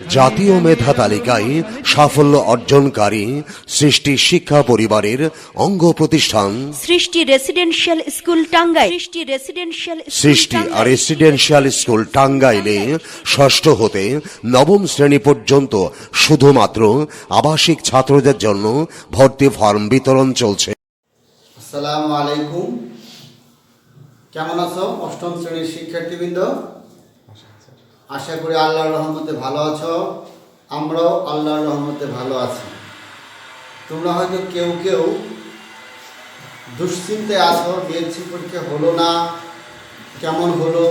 জাতীয় মেধা তালিকায় সাফল্য অর্জনকারী সৃষ্টি শিক্ষা পরিবারের অঙ্গ প্রতিষ্ঠান। সৃষ্টি রেসিডেন্সিয়াল স্কুল টাঙ্গাই সৃষ্টি রেসিডেন্সিয়াল সৃষ্টি আর রেসিডেন্সিয়াল স্কুল টাঙ্গাইলে ষষ্ঠ হতে নবম শ্রেণি পর্যন্ত শুধুমাত্র আবাসিক ছাত্রদের জন্য ভর্তি ফর্ম বিতরণ চলছে। আসসালামু আলাইকুম। কেমন আছো? অষ্টম শ্রেণির শিক্ষার্থীবৃন্দ আশা করি আল্লাহর রহমতে ভালো আছো। আমরাও আল্লাহর রহমতে ভালো আছি। তোমরা হয়তো কেউ কেউ দুশ্চিন্তায় আছো বিএনসি পরীক্ষা হলো না, কেমন হলো,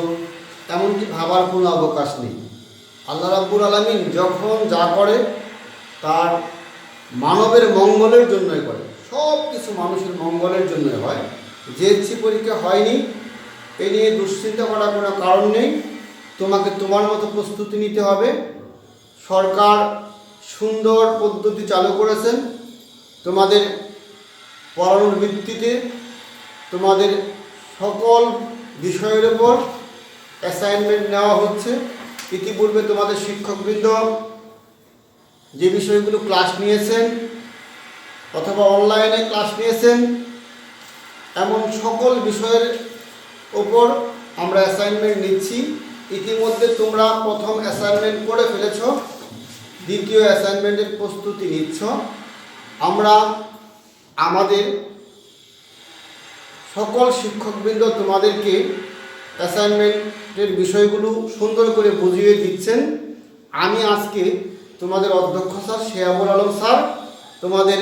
এমনকি ভাবার কোনো অবকাশ নেই। আল্লাহ রাব্বুল আলমিন যখন যা করে, তার মানবের মঙ্গলের জন্যই করে। সব কিছু মানুষের মঙ্গলের জন্যই হয়। জেএসসি পরীক্ষা হয়নি, এ নিয়ে দুশ্চিন্তা করার কোনো কারণ নেই। তোমাকে তোমার মতো প্রস্তুতি নিতে হবে। সরকার সুন্দর পদ্ধতি চালু করেছেন। তোমাদের পড়ানোর ভিত্তিতে তোমাদের সকল বিষয়ের উপর অ্যাসাইনমেন্ট নেওয়া হচ্ছে। ইতিপূর্বে তোমাদের শিক্ষকবৃন্দ যে বিষয়গুলো ক্লাস নিয়েছেন অথবা অনলাইনে ক্লাস নিয়েছেন, এমন সকল বিষয়ের ওপর আমরা অ্যাসাইনমেন্ট নিচ্ছি। ইতিমধ্যে তোমরা প্রথম অ্যাসাইনমেন্ট করে ফেলেছ, দ্বিতীয় অ্যাসাইনমেন্টের প্রস্তুতি নিচ্ছ। আমরা আমাদের সকল শিক্ষকবৃন্দ তোমাদেরকে অ্যাসাইনমেন্টের বিষয়গুলো সুন্দর করে বুঝিয়ে দিচ্ছেন। আমি আজকে তোমাদের অধ্যক্ষ স্যার শেয়াবুল আলম স্যার, তোমাদের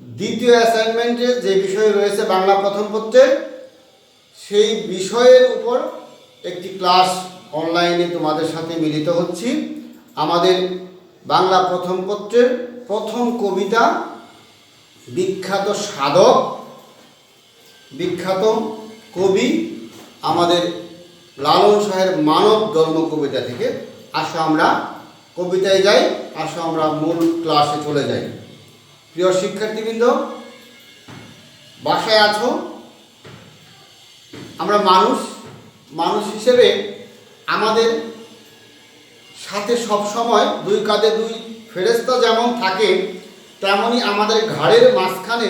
দ্বিতীয় অ্যাসাইনমেন্টে যে বিষয় রয়েছে বাংলা প্রথম পত্রে, সেই বিষয়ের উপর একটি ক্লাস অনলাইনে তোমাদের সাথে মিলিত হচ্ছি। আমাদের বাংলা প্রথম পত্রের প্রথম কবিতা বিখ্যাত সাধক, বিখ্যাত কবি আমাদের লালন শাহের মানব ধর্ম কবিতা থেকে। আসো আমরা কবিতায় যাই, আসো আমরা মূল ক্লাসে চলে যাই। প্রিয় শিক্ষার্থীবৃন্দ, বাসায় আছো? আমরা মানুষ মানুষ হিসেবে আমাদের সাথে সব সময় দুই কাঁধে দুই ফেরেস্তা যেমন থাকে, তেমনি আমাদের ঘাড়ের মাঝখানে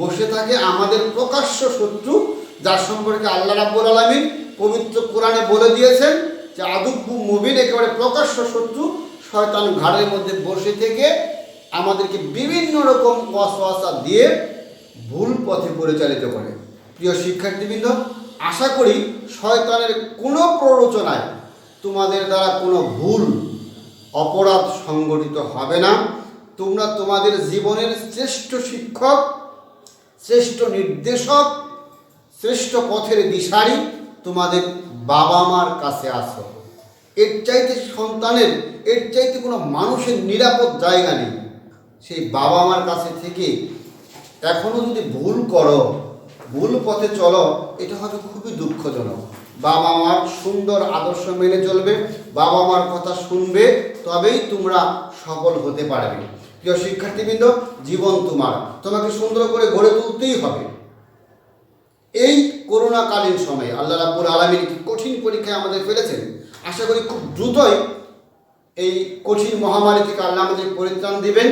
বসে থাকে আমাদের প্রকাশ্য শত্রু, যার সম্পর্কে আল্লাহ রাব্বুল আলমিন পবিত্র কোরআনে বলে দিয়েছেন যে, আদুব্বু মুবিন একেবারে প্রকাশ্য শত্রু, শয়তান ঘাড়ের মধ্যে বসে থেকে আমাদেরকে বিভিন্ন রকম ওয়াসওয়াসা দিয়ে ভুল পথে পরিচালিত করে। প্রিয় শিক্ষার্থীবৃন্দ আশা করি শয়তানের কোনো প্ররোচনায় তোমাদের দ্বারা কোনো ভুল, অপরাধ সংগঠিত হবে না। তোমরা তোমাদের জীবনের শ্রেষ্ঠ শিক্ষক, শ্রেষ্ঠ নির্দেশক, শ্রেষ্ঠ পথের দিশারি তোমাদের বাবা মার কাছে আসো। এর চাইতে সন্তানের, এর চাইতে কোনো মানুষের নিরাপদ জায়গা নেই। সেই বাবা মার কাছে থেকে এখনও যদি ভুল করো ভুল পথে চলো, এটা হবে খুবই দুঃখজনক। বাবা মার সুন্দর আদর্শ মেনে চলবে, বাবা মার কথা শুনবে, তবেই তোমরা সফল হতে পারবে। প্রিয় শিক্ষার্থীবৃন্দ, জীবন তোমার। তোমাকে সুন্দর করে গড়ে তুলতেই হবে। এই করোনাকালীন সময়ে আল্লাহ রাব্বুল আলমীর কি কঠিন পরীক্ষায় আমাদের ফেলেছেন? আশা করি খুব দ্রুতই এই কঠিন মহামারী থেকে আল্লাহ আমাদের পরিত্রাণ দিবেন।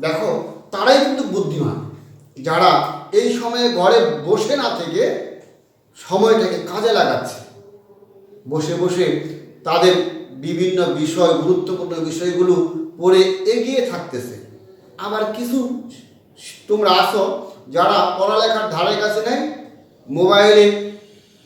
দেখো, তারাই কিন্তু বুদ্ধিমান। যারা এই সময়ে ঘরে বসে না থেকে সময়টাকে কাজে লাগাচ্ছে, বসে বসে তাদের বিভিন্ন বিষয়, গুরুত্বপূর্ণ বিষয়গুলো পড়ে এগিয়ে থাকতেছে। আবার কিছু তোমরা আসো যারা পড়ালেখার ধারে কাছে নেই, মোবাইলে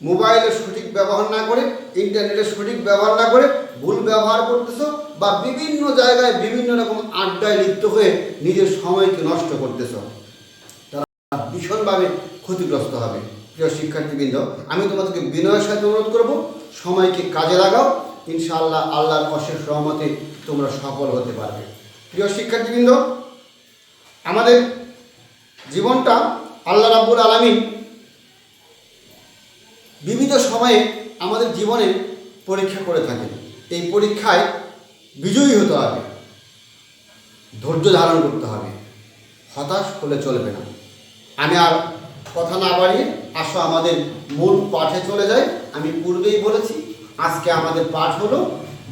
মোবাইলের সঠিক ব্যবহার না করে ইন্টারনেটের সঠিক ব্যবহার না করে ভুল ব্যবহার করতেছো বা বিভিন্ন জায়গায় বিভিন্ন রকম আড্ডায় লিপ্ত হয়ে নিজের সময়কে নষ্ট করতেছো। ভীষণভাবে ক্ষতিগ্রস্ত হবে। প্রিয় শিক্ষার্থীবৃন্দ, আমি তোমাদেরকে বিনয়ের সাথে অনুরোধ করব, সময়কে কাজে লাগাও। ইনশাআল্লাহ আল্লাহর অশেষ রহমতে তোমরা সফল হতে পারবে। প্রিয় শিক্ষার্থীবৃন্দ, আমাদের জীবনটা আল্লাহ রাব্বুল আলামিন বিবিধ সময়ে আমাদের জীবনে পরীক্ষা করে থাকেন। এই পরীক্ষায় বিজয়ী হতে হবে। ধৈর্য ধারণ করতে হবে। হতাশ হলে চলবে না। আমি আর কথা না বাড়িয়ে আসো আমাদের মূল পাঠে চলে যাই। আমি পূর্বেই বলেছি, আজকে আমাদের পাঠ হলো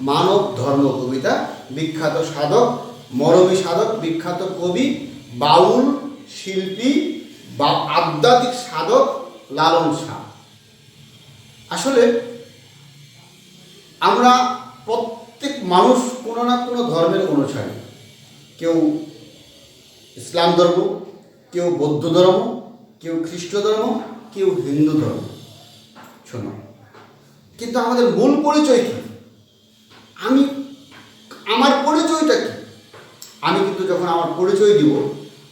মানব ধর্ম কবিতা, বিখ্যাত সাধক, মরমী সাধক, বিখ্যাত কবি, বাউল, শিল্পী বা আধ্যাত্মিক সাধক লালন শাহ। আসলে আমরা প্রত্যেক মানুষ কোনো না কোনো ধর্মের অনুসারী। কেউ ইসলাম ধর্ম কেউ বৌদ্ধ ধর্ম, কেউ খ্রিস্ট ধর্ম, কেউ হিন্দু ধর্ম। শোনো, কিন্তু আমাদের মূল পরিচয় কি? আমি, আমার পরিচয়টা কি? আমি কিন্তু যখন আমার পরিচয় দিব,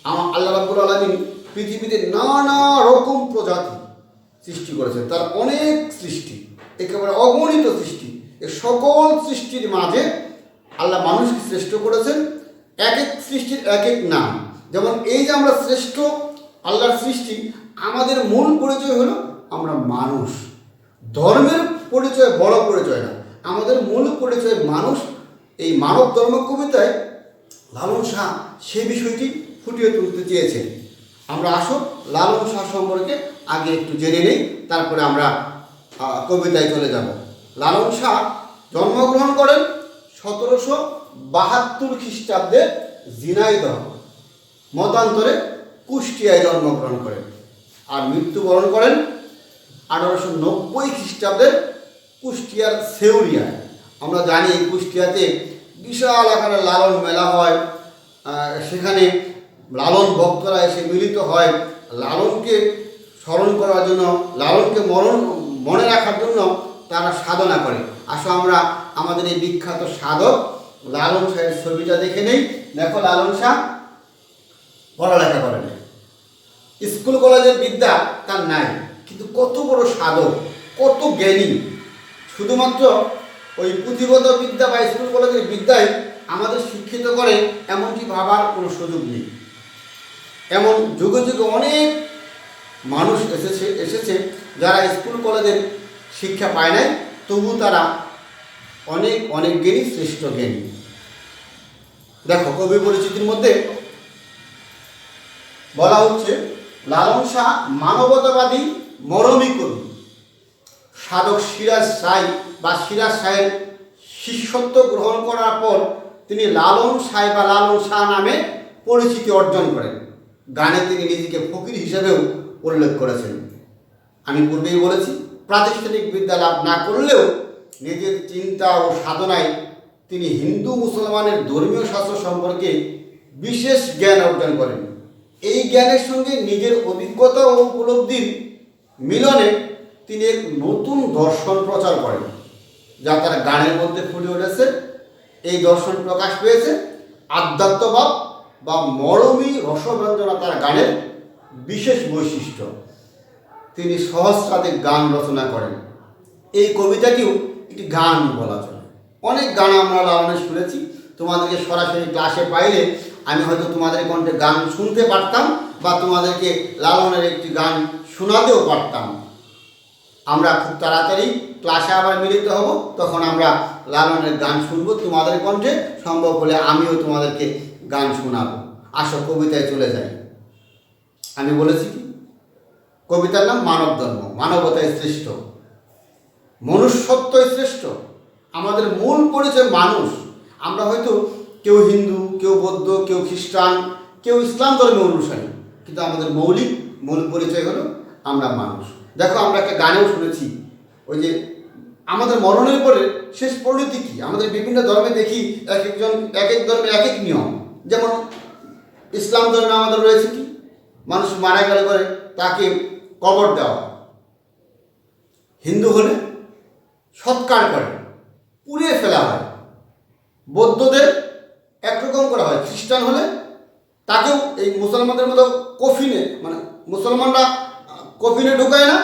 আমার আল্লাহ রাব্বুল আলমিন পৃথিবীতে নানা রকম প্রজাতি সৃষ্টি করেছেন। তার অনেক সৃষ্টি, একেবারে অগণিত সৃষ্টি। এ সকল সৃষ্টির মাঝে আল্লাহ মানুষকে শ্রেষ্ঠ করেছেন, এক এক সৃষ্টির এক এক নাম। যেমন এই যে আমরা শ্রেষ্ঠ, আল্লাহর সৃষ্টি, আমাদের মূল পরিচয় হলো আমরা মানুষ। ধর্মের পরিচয় বড় পরিচয় না। আমাদের মূল পরিচয় মানুষ। এই মানব ধর্ম কবিতায় লালন শাহ সে বিষয়টি ফুটিয়ে তুলতে চেয়েছেন। আমরা আসো, লালন শাহ সম্পর্কে আগে একটু জেনে নেই, তারপরে আমরা কবিতায় চলে যাব। লালন শাহ জন্মগ্রহণ করেন সতেরোশো বাহাত্তর খ্রিস্টাব্দে ঝিনাইদহ। মতান্তরে কুষ্টিয়ায় জন্মগ্রহণ করেন আর মৃত্যুবরণ করেন আঠারোশো নব্বই খ্রিস্টাব্দের কুষ্টিয়ার সেউরিয়ায়। আমরা জানি কুষ্টিয়াতে বিশাল আকারে লালন মেলা হয় সেখানে লালন ভক্তরা এসে মিলিত হয় লালনকে স্মরণ করার জন্য, লালনকে মরণ, মনে রাখার জন্য তারা সাধনা করে। আসো আমরা আমাদের এই বিখ্যাত সাধক লালন শাহের ছবিটা দেখে নেই। দেখো লালন শাহ। পড়ালেখা করেন। স্কুল, কলেজের বিদ্যা তার নাই। কিন্তু কত বড় সাধক, কত জ্ঞানী। শুধুমাত্র ওই পুঁথিগত বিদ্যা বা স্কুল, কলেজের বিদ্যায় আমাদের শিক্ষিত করে, এমনটি ভাবার কোনো সুযোগ নেই। এমন যুগে যুগে অনেক মানুষ এসেছে এসেছে যারা স্কুল, কলেজের শিক্ষা পায় নাই। তবু তারা অনেক অনেক জ্ঞানী, শ্রেষ্ঠ জ্ঞানী। দেখো, কবি পরিচিতির মধ্যে বলা হচ্ছে, লালন শাহ মানবতাবাদী মরমী কবি। সাধক সিরাজ সাই বা সিরাজ শাহের শিষ্যত্ব গ্রহণ করার পর তিনি লালন সাই বা লালন শাহ নামে পরিচিতি অর্জন করেন। গানে তিনি নিজেকে ফকির হিসেবেও উল্লেখ করেছেন। আমি পূর্বেই বলেছি, প্রাতিষ্ঠানিক বিদ্যা লাভ না করলেও নিজের চিন্তা ও সাধনায় তিনি হিন্দু মুসলমানের ধর্মীয় শাস্ত্র সম্পর্কে বিশেষ জ্ঞান অর্জন করেন। এই জ্ঞানের সঙ্গে নিজের অভিজ্ঞতা ও উপলব্ধির মিলনে তিনি এক নতুন দর্শন প্রচার করেন, যা তার গানের মধ্যে ফুটে উঠেছে। এই দর্শন প্রকাশ পেয়েছে আধ্যাত্মবাদ বা মরমী রসব্যঞ্জনা তার গানের বিশেষ বৈশিষ্ট্য। তিনি সহস্রাধিক গান রচনা করেন। এই কবিতাটিও একটি গান বলা চলে। অনেক গান আমরা লালনে শুনেছি। তোমাদেরকে সরাসরি ক্লাসে পাইলে আমি হয়তো তোমাদের কণ্ঠে গান শুনতে পারতাম বা তোমাদেরকে লালনের একটি গান শোনাতেও পারতাম। আমরা খুব তাড়াতাড়ি ক্লাসে আবার মিলিত হব, তখন আমরা লালনের গান শুনব তোমাদের কণ্ঠে, সম্ভব হলে আমিও তোমাদেরকে গান শোনাবো। আসো, কবিতায় চলে যাই। আমি বলেছি কি? কবিতার নাম মানব ধর্ম মানবতায় শ্রেষ্ঠ। মনুষ্যত্বই শ্রেষ্ঠ। আমাদের মূল পরিচয় মানুষ। আমরা হয়তো কেউ হিন্দু কেউ বৌদ্ধ, কেউ খ্রিস্টান, কেউ ইসলাম ধর্মের অনুসারী। কিন্তু আমাদের মৌলিক, মূল পরিচয় হলো আমরা মানুষ। দেখো, আমরা একটা গানেও শুনেছি, ওই যে আমাদের মরণের পরে শেষ পরিণতি কী? আমাদের বিভিন্ন ধর্মে দেখি এক একজন, এক এক ধর্মে এক এক নিয়ম। যেমন ইসলাম ধর্মে আমাদের রয়েছে কি? মানুষ মারা গেলে পরে তাকে কবর দেওয়া হিন্দু হলে সৎকার করে, পুড়িয়ে ফেলা হয়। বৌদ্ধদের একরকম করা হয়। খ্রিস্টান হলে তাকেও এই মুসলমানদের মতো কফিনে মানে মুসলমানরা কফিনে ঢুকায় না,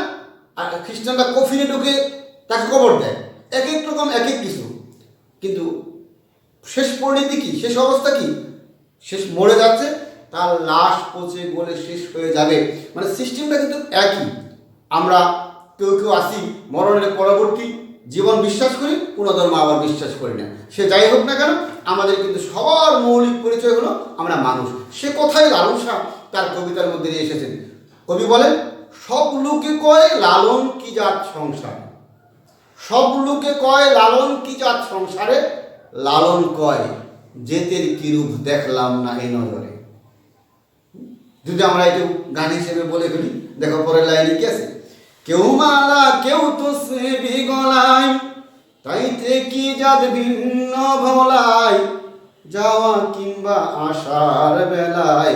আর খ্রিস্টানরা কফিনে ঢুকে তাকে কবর দেয়। এক এক রকম এক এক কিছু। কিন্তু শেষ পরিণতি কি? শেষ অবস্থা কি? শেষ মরে যাচ্ছে, তার লাশ পচে গলে শেষ হয়ে যাবে। মানে সিস্টেমটা কিন্তু একই। আমরা কেউ কেউ আসি মরণের পরবর্তী জীবন বিশ্বাস করি কোনো ধর্ম আবার বিশ্বাস করি না। সে যাই হোক না কেন, আমাদের কিন্তু সবার মৌলিক পরিচয় হলো আমরা মানুষ। সে কথাই লালন শাহ তার কবিতার মধ্যে নিয়ে এসেছেন। কবি বলেন, সব লোকে কয় লালন কি জাত সংসার? সব লোকে কয় লালন কি জাত সংসারে? লালন কয়, জেতের কিরূপ দেখলাম না এই নজরে? যদি আমরা একটু গান হিসেবে বলে ফেলি, দেখো পরের লাইনে কি আছে? কেউ মালা, কেউ তো সেবি গলায়। তাইতে কি জাত ভিন্ন ভোলায়? যাওয়া কিংবা আসার বেলায়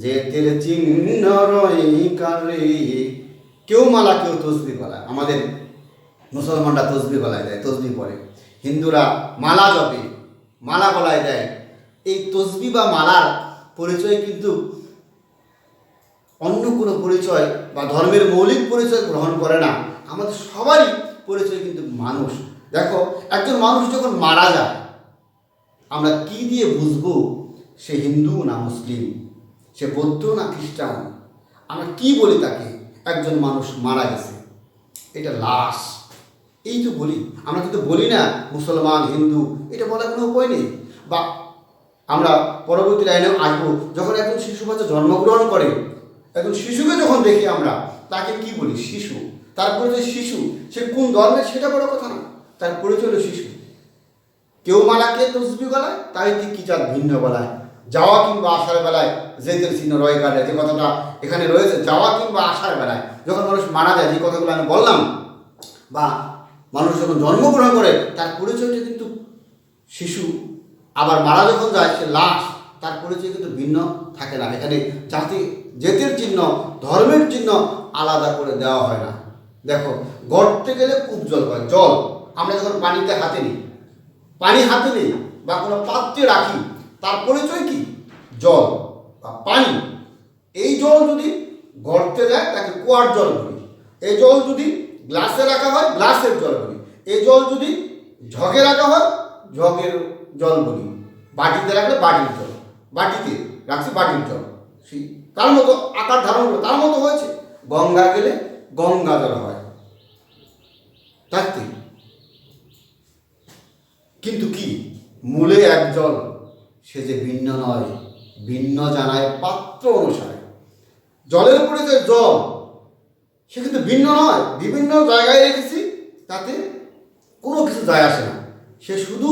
জেতের চিহ্ন রই কারে। কেউ মালা, কেউ তসবি গলায়। আমাদের মুসলমানরা তসবি গলায় দেয়, তসবি পরে। হিন্দুরা মালা জপে, মালা গলায় দেয়। এই তসবি বা মালার পরিচয় কিন্তু অন্য কোনো পরিচয় বা ধর্মের মৌলিক পরিচয় গ্রহণ করে না। আমাদের সবারই পরিচয় কিন্তু মানুষ। দেখো, একজন মানুষ যখন মারা যায়, আমরা কি দিয়ে বুঝব সে হিন্দু না মুসলিম? সে বৌদ্ধ না খ্রিস্টান? আমরা কি বলি তাকে? একজন মানুষ মারা গেছে। এটা লাশ। এই তো বলি। আমরা কিন্তু বলি না মুসলমান, হিন্দু, এটা বলার কোনো উপায় নেই। বা আমরা পরবর্তী লাইনে আসব। যখন একজন শিশু বাচ্চা জন্মগ্রহণ করে একজন শিশুকে যখন দেখি আমরা, তাকে কি বলি? শিশু। তারপরে যে শিশু, সে কোন ধর্মের সেটা বড় কথা না। তার পরিচয় শিশু। কেউ মালাকে তসবি গলায় তাই ঠিক কি চাঁদ ভিন্ন বলায় যাওয়া কিংবা আসার বেলায় জেতের চিহ্ন রয়ে কাটে যে কথাটা এখানে রয়েছে, যাওয়া কিংবা আসার বেলায়, যখন মানুষ মারা যায়, যে কথাগুলো আমি বললাম, বা মানুষ যখন জন্মগ্রহণ করে, তার পরিচয়টা কিন্তু শিশু। আবার মারা যখন যায়, সে লাশ, তার পরিচয় কিন্তু ভিন্ন থাকে না। এখানে জাতি জেতের চিহ্ন, ধর্মের চিহ্ন আলাদা করে দেওয়া হয় না। দেখো গর্তে গেলে কূপ জল হয়, জল। আমরা যখন পানিতে হাতে নিই, পানি হাতে নিই বা কোনো পাত্রে রাখি, তার পরিচয় কি? জল বা পানি। এই জল যদি গর্তে যায় তাকে কুয়ার জল বলি। এই জল যদি গ্লাসে রাখা হয়, গ্লাসের জল বলি। এই জল যদি ঝগে রাখা হয়, ঝগের জল বলি। বাটিতে রাখলে বাটির জল। বাটিতে, রাখছি বাটির জল। সেই তার মতো আকার ধারণ করে, তার মতো হয়েছে। গঙ্গা গেলে গঙ্গা জল হয় থাকতে কিন্তু কি? মূলে এক জল, সে যে ভিন্ন নয়, ভিন্ন জানায় পাত্র অনুসারে। জলের উপরে যে জল, সে কিন্তু ভিন্ন নয়, বিভিন্ন জায়গায় রেখেছি, তাতে কোনো কিছু যায় আসে না। সে শুধু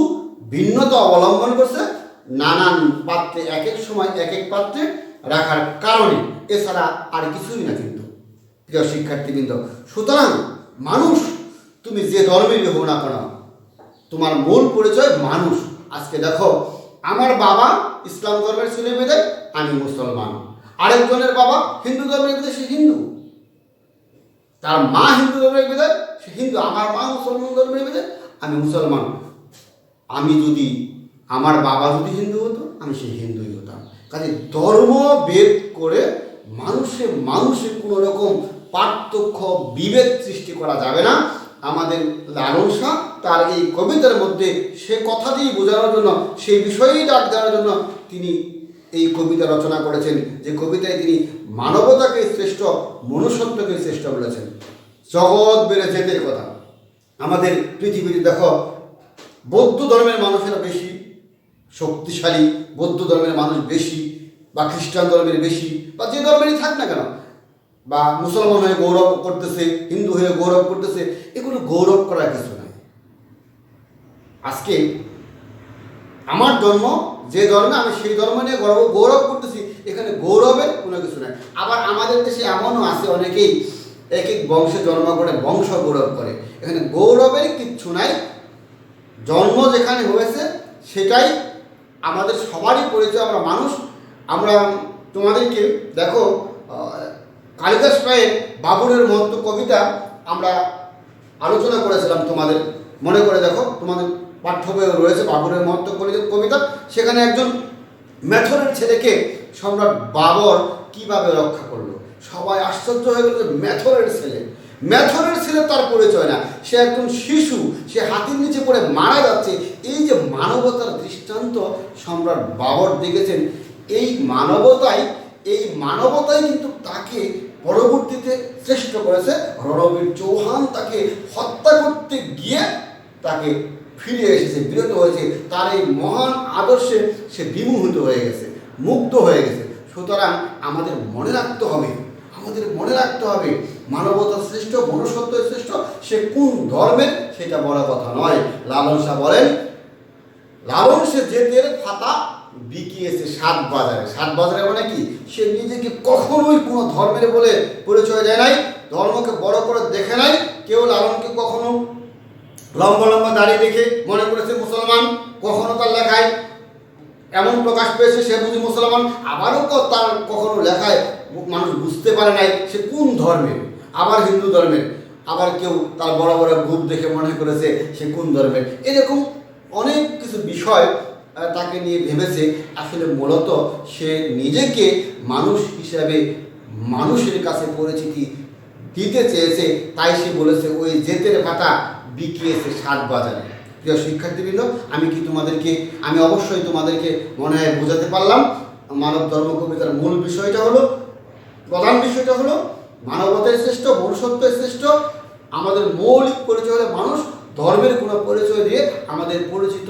ভিন্নতা অবলম্বন করছে, নানান পাত্রে, এক এক সময় এক এক পাত্রে রাখার কারণে এছাড়া আর কিছুই না কিন্তু। প্রিয় শিক্ষার্থীবৃন্দ, সুতরাং মানুষ, তুমি যে ধর্মেরই হো না কেন, তোমার মূল পরিচয় মানুষ। আজকে দেখো, আমার বাবা ইসলাম ধর্মের ছেলে বেঁধে, আমি মুসলমান। আরেকজনের বাবা হিন্দু ধর্মের বেঁধে, সে হিন্দু। তার মা হিন্দু ধর্মের বেঁধে, সে হিন্দু। আমার মা মুসলমান ধর্মের বেঁধে, আমি মুসলমান। আমি যদি, আমার বাবা যদি হিন্দু হতো, আমি সেই হিন্দুই কাজে ধর্ম বেদ করে মানুষে মানুষে কোনো রকম পার্থক্য, বিভেদ সৃষ্টি করা যাবে না। আমাদের লালন শাহ তার এই কবিতার মধ্যে সে কথা দিয়ে বোঝানোর জন্য, সেই বিষয়েই ডাক দেওয়ার জন্য তিনি এই কবিতা রচনা করেছেন। যে কবিতায় তিনি মানবতাকে শ্রেষ্ঠ, মনুষ্যত্বকে শ্রেষ্ঠ বলেছেন। জগৎ বেড়ে জেতের কথা। আমাদের পৃথিবীতে দেখো, বৌদ্ধ ধর্মের মানুষেরা বেশি শক্তিশালী বৌদ্ধ ধর্মের মানুষ বেশি বা খ্রিস্টান ধর্মের বেশি বা যে ধর্মেরই থাক না কেন, বা মুসলমান হয়ে গৌরব করতেছে, হিন্দু হয়ে গৌরব করতেছে, এগুলো গৌরব করার কিছু নাই। আজকে আমার ধর্ম, যে ধর্মে আমি সেই ধর্ম নিয়ে গৌরব গৌরব করতেছি, এখানে গৌরবের কোনো কিছু নাই। আবার আমাদের দেশে এমনও আছে, অনেকেই এক এক বংশে জন্ম করে, বংশ গৌরব করে। এখানে গৌরবের কিচ্ছু নাই। জন্ম যেখানে হয়েছে, সেটাই আমাদের সবারই পরিচয়, আমরা মানুষ। আমরা তোমাদেরকে, দেখো কালিদাস রায়ের বাবুরের মহত্ব কবিতা আমরা আলোচনা করেছিলাম তোমাদের। মনে করে দেখো, তোমাদের পাঠ্য বইয়ে রয়েছে বাবুরের মহত্ব কবি- কবিতা। সেখানে একজন মেথরের ছেলেকে সম্রাট বাবর কীভাবে রক্ষা করল? সবাই আশ্চর্য হয়ে গেল যে মেথরের ছেলে। মেথরের ছেলে তার পরিচয় না। সে একজন শিশু, সে হাতির নিচে পড়ে মারা যাচ্ছে। এই যে মানবতার দৃষ্টান্ত সম্রাট বাবর দেখেছেন, এই মানবতাই এই মানবতাই কিন্তু তাকে পরবর্তীতে শ্রেষ্ঠ করেছে। রণবীর চৌহান তাকে হত্যা করতে গিয়ে তাকে ফিরে এসেছে, বিরত হয়েছে। তার এই মহান আদর্শে সে বিমোহিত হয়ে গেছে, মুগ্ধ হয়ে গেছে। সুতরাং আমাদের মনে রাখতে হবে, আমাদের মনে রাখতে হবে মানবতা শ্রেষ্ঠ মনুষ্যত্ব শ্রেষ্ঠ সে কোন ধর্মের সেটা বড় কথা নয়। লালন শাহ বলেন, লালন সে জেতের ফাতা বিকিয়েছে সাত বাজারে। সাত বাজারে মানে কি? সে নিজেকে কখনোই কোনো ধর্মের বলে পরিচয় দেয় নাই, ধর্মকে বড় করে দেখে নাই, কেউ লালনকে কখনো লম্বা লম্বা দাঁড়িয়ে দেখে মনে করেছে মুসলমান, কখনো তার লেখায় এমন প্রকাশ পেয়েছে সে বুঝি মুসলমান, আবারও তার কখনো লেখায় মানুষ বুঝতে পারে নাই সে কোন ধর্মের। আবার হিন্দু ধর্মের আবার কেউ তার বড় বড় গ্রুপ দেখে মনে করেছে সে কোন ধর্মের এরকম অনেক কিছু বিষয় তাকে নিয়ে ভেবেছে। আসলে মূলত সে নিজেকে মানুষ হিসাবে মানুষের কাছে পরিচিতি দিতে চেয়েছে, তাই সে বলেছে, ওই জেতের পাতা বিকিয়েছে সাত বাজারে। প্রিয় শিক্ষার্থীবৃন্দ, আমি কি তোমাদেরকে, আমি অবশ্যই তোমাদেরকে মনে হয় বোঝাতে পারলাম, মানব ধর্ম কবিতার মূল বিষয়টা হলো, প্রধান বিষয়টা হলো মানবতার শ্রেষ্ঠ মনুষ্যত্বের শ্রেষ্ঠ আমাদের মৌলিক পরিচয় হলে মানুষ ধর্মের কোনো পরিচয় দিয়ে আমাদের পরিচিত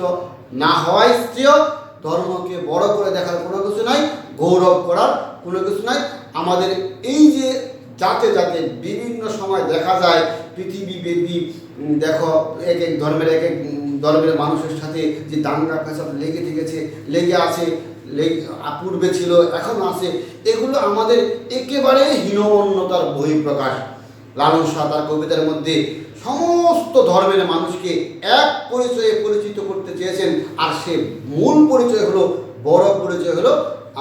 না হওয়াই শ্রেয়। ধর্মকে বড় করে দেখার কোনো কিছু নাই গৌরব করার কোনো কিছু নাই। আমাদের এই যে যাতে যাতে বিভিন্ন সময় দেখা যায় পৃথিবীব্যাপী উম, দেখো এক এক ধর্মের এক এক ধর্মের মানুষের সাথে যে দাঙ্গা ফেসাদ লেগে থেকেছে লেগে আছে পূর্বে ছিল এখনও আছে। এগুলো আমাদের একেবারে হীনমন্যতার বহিঃপ্রকাশ। লালন শাহ তার কবিতার মধ্যে সমস্ত ধর্মের মানুষকে এক পরিচয়ে পরিচিত করতে চেয়েছেন। আর সে মূল পরিচয় হলো, বড় পরিচয় হলো,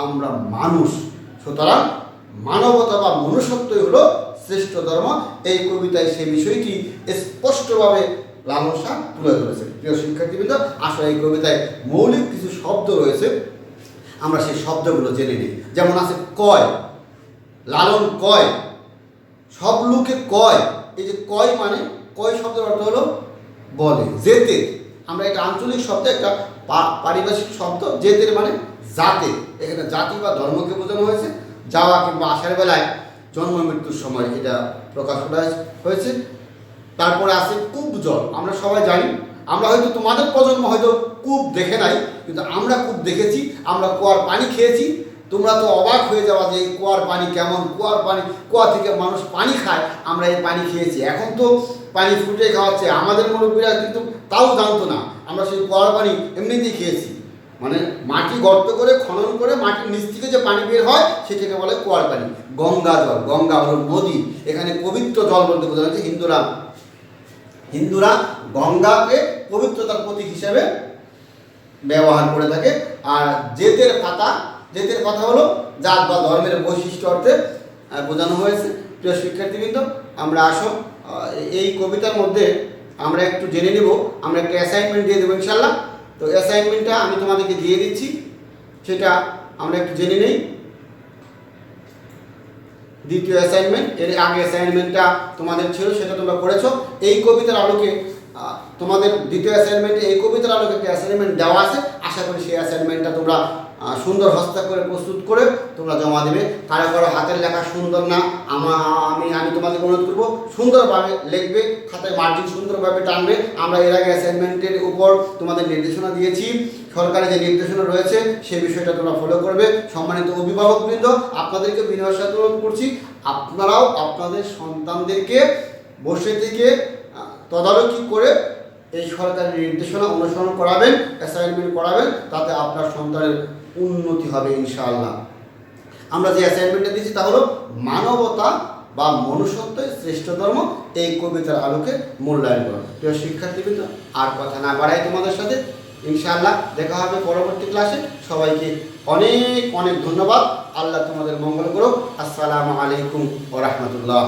আমরা মানুষ। সুতরাং মানবতা বা মনুষ্যত্বই হলো শ্রেষ্ঠ ধর্ম। এই কবিতায় সেই বিষয়টি স্পষ্টভাবে লালন শাহ তুলে ধরেছে প্রিয় শিক্ষার্থীবৃন্দ আসলে এই কবিতায় মৌলিক কিছু শব্দ রয়েছে। আমরা সেই শব্দগুলো জেনে নিই। যেমন আছে কয়, লালন কয়, সব লোকে কয়। এই যে কয় মানে কয় শব্দের অর্থ হলো বলে, যেতে। আমরা একটা আঞ্চলিক শব্দ, একটা পারিভাষিক শব্দ যেতের মানে জাতে এখানে জাতি বা ধর্মকে বোঝানো হয়েছে। যাওয়া কিংবা আসার বেলায় জন্ম মৃত্যুর সময় এটা প্রকাশ করা হয়েছে। তারপরে আছে কূপ জল। আমরা সবাই জানি আমরা হয়তো তোমাদের প্রজন্ম হয়তো কূপ দেখে নাই, কিন্তু আমরা কূপ দেখেছি, আমরা কুয়ার পানি খেয়েছি। তোমরা তো অবাক হয়ে যাওয়া যে এই কুয়ার পানি কেমন, কুয়ার পানি, কুয়া থেকে মানুষ পানি খায়, আমরা এই পানি খেয়েছি। এখন তো পানি ফুটে খাওয়াচ্ছে, আমাদের মুরব্বীরা কিন্তু তাও জানতো না, আমরা সেই কুয়ার পানি এমনিতেই খেয়েছি। মানে মাটি গর্ত করে, খনন করে, মাটির নিচ থেকে যে পানি বের হয়, সেটাকে বলে কুয়ার পানি। গঙ্গা জল, গঙ্গা হল নদী। এখানে পবিত্র জল বলতে বোঝা হচ্ছে হিন্দুরা। হিন্দুরা গঙ্গাকে পবিত্রতার প্রতীক হিসেবে ব্যবহার করে থাকে। আর জেতের পাতা জেতের কথা হলো জাত বা ধর্মের বৈশিষ্ট্য অর্থে বোঝানো হয়েছে। প্রিয় শিক্ষার্থীবৃন্দ, আমরা আসো এই কবিতার মধ্যে আমরা একটু জেনে নেব। আমরা একটা অ্যাসাইনমেন্ট দিয়ে দেবো ইনশাল্লাহ তো অ্যাসাইনমেন্টটা আমি তোমাদেরকে দিয়ে দিচ্ছি। সেটা আমরা একটু জেনে নেই। দ্বিতীয় অ্যাসাইনমেন্ট এর আগে অ্যাসাইনমেন্টটা তোমাদের ছিল, সেটা তোমরা করেছ। এই কবিতার আলোকে তোমাদের দ্বিতীয় অ্যাসাইনমেন্টে এই কবিতার আলোকে একটা অ্যাসাইনমেন্ট দেওয়া আছে। আশা করি সেই অ্যাসাইনমেন্টটা তোমরা সুন্দর হস্তাক্ষরে প্রস্তুত করে তোমরা জমা দেবে। কারও কারও হাতের লেখা সুন্দর না, আমা আমি আমি তোমাদের অনুরোধ করব, সুন্দরভাবে লিখবে, খাতায় মার্জিন সুন্দরভাবে টানবে। আমরা এর আগে অ্যাসাইনমেন্টের উপর তোমাদের নির্দেশনা দিয়েছি। সরকারি যে নির্দেশনা রয়েছে সেই বিষয়টা তোমরা ফলো করবে। সম্মানিত অভিভাবকবৃন্দ আপনাদেরকে বিনয়ের সাথে অনুরোধ করছি, আপনারাও আপনাদের সন্তানদেরকে বসে থেকে তদারকি করে এই সরকারি নির্দেশনা অনুসরণ করাবেন অ্যাসাইনমেন্ট করাবেন, তাতে আপনার সন্তানের উন্নতি হবে ইনশাআল্লাহ। আমরা যে অ্যাসাইনমেন্টটা দিচ্ছি তা হলো মানবতা বা মনুষ্যত্বের শ্রেষ্ঠ ধর্ম, এই কবিতার আলোকে মূল্যায়ন করা। প্রিয় শিক্ষার্থীবৃন্দ, আর কথা না বাড়াই তোমাদের সাথে। ইনশাআল্লাহ, দেখা হবে পরবর্তী ক্লাসে। সবাইকে অনেক অনেক ধন্যবাদ। আল্লাহ তোমাদের মঙ্গল করুক। আসসালামু আলাইকুম ও রহমতুল্লাহ।